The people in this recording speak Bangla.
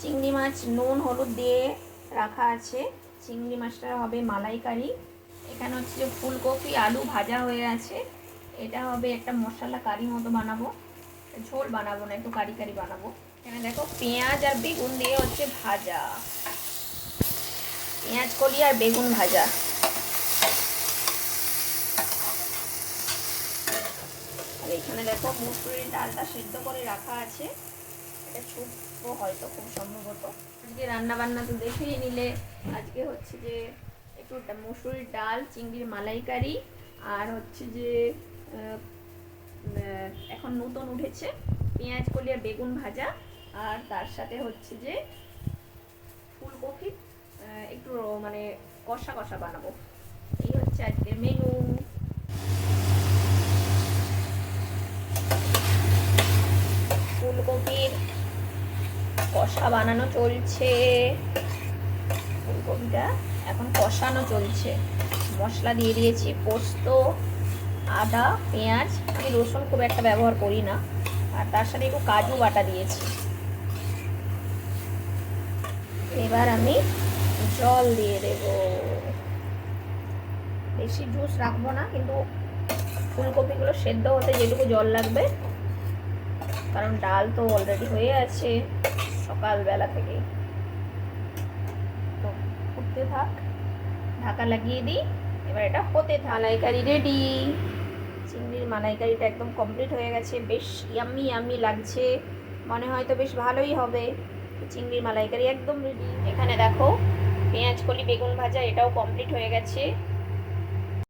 চিংড়ি মাছ, নুন, হলুদ দিয়ে রাখা আছে। চিংড়ি মাছটা হবে মালাইকারি। এখানে হচ্ছে ফুলকপি, আলু ভাজা হয়ে আছে। এটা হবে একটা মশলা কারি মতো বানাবো। ঝোল বানাবো না, একটু কারি কারি বানাবো। এখানে দেখো পেঁয়াজ আর বেগুন দিয়ে হচ্ছে ভাজা। পেঁয়াজ কলি আর বেগুন ভাজা। আর এখানে দেখো মুসুরির ডালটা সিদ্ধ করে রাখা আছে। এটা হয়তো খুব সম্ভবত। আজকে রান্না বান্না দেখেই নিলে। আজকে হচ্ছে যে একটু মুসুরির ডাল, চিংড়ির মালাইকারি আর হচ্ছে যে এখন নতুন উঠেছে পেঁয়াজ কলিয়া বেগুন ভাজা। আর তার সাথে হচ্ছে যে ফুলকপি একটু মানে কষা কষা বানাবো। এই হচ্ছে আজকের মেনু ফুলকপির কষা বানানো চলছে। ফুলকপিটা এখন কষানো চলছে। মশলা দিয়ে দিয়েছি, পোস্ত, আদা, পেঁয়াজ। আমি রসুন খুব একটা ব্যবহার করি না। আর তার সাথে একটু কাজু বাটা দিয়েছি। এবার আমি জল দিয়ে দেব। বেশি জুস রাখব না, কিন্তু ফুলকপিগুলো সেদ্ধ হতে যেটুকু জল লাগবে কারণ ডাল তো অলরেডি হয়ে আছে সকালবেলা থেকে। তো ফুটতে থাক ঢাকা লাগিয়ে দিই এবার এটা হতে থাক। মালাইকারি রেডি চিংড়ির মালাইকারিটা একদম কমপ্লিট হয়ে গেছে বেশ ইয়াম্মি ইয়াম্মি লাগছে। মনে হয় তো বেশ ভালোই হবে। তো চিংড়ির মালাইকারি একদম রেডি এখানে দেখো পেঁয়াজ কলি বেগুন ভাজা এটাও কমপ্লিট হয়ে গেছে।